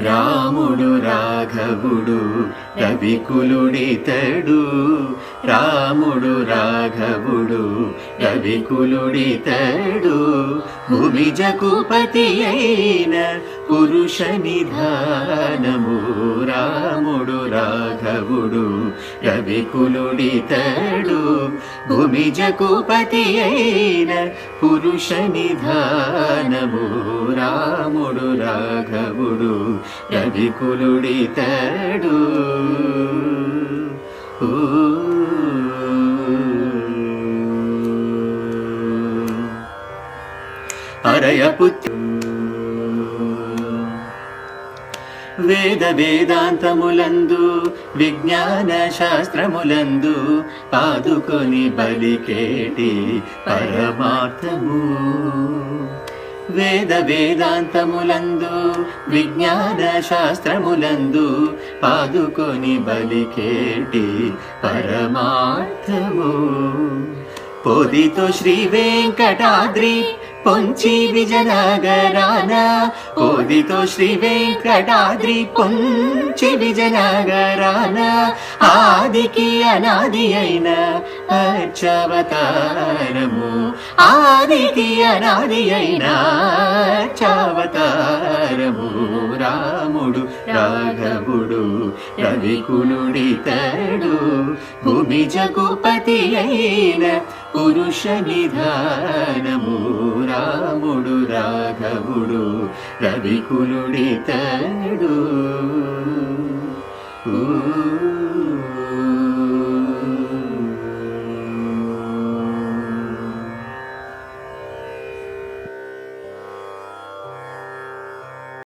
రాముడు రాఘవుడు రవికులుడితడు రాముడు రాఘవుడు రవికులుడితడు భూమిజకుపతి అయిన పురుష నిధానము. రాముడు రాఘవుడు రవికులుడితడు భూమిజకుపతి అయిన పురుష నిధానము. రాముడు రాఘవుడు రవికులుడితడు ఊ. అరయపుత్రు వేద వేదాంతములందు విజ్ఞాన శాస్త్రములందు పాదుకొని బలికేటి పరమార్థము. వేద వేదాంతములందు విజ్ఞాన శాస్త్రములందు పాదుకొని బలికేటి పరమార్థము. పొదితో శ్రీ వెంకటాద్రి పొంచి విజయనగరాన. కోదితో శ్రీ వెంకటాద్రి పొంచి విజయనగరాన. ఆదికి అనాది అయిన అర్చవతారము. ఆదికి అనాది అయిన చావతారము రాముడు రాఘవుడు రవికులుడితడు భూమి జగుపతి అయిన పురుష నిధానము రాముడు రాఘవుడు రవికులుడితడు ఊ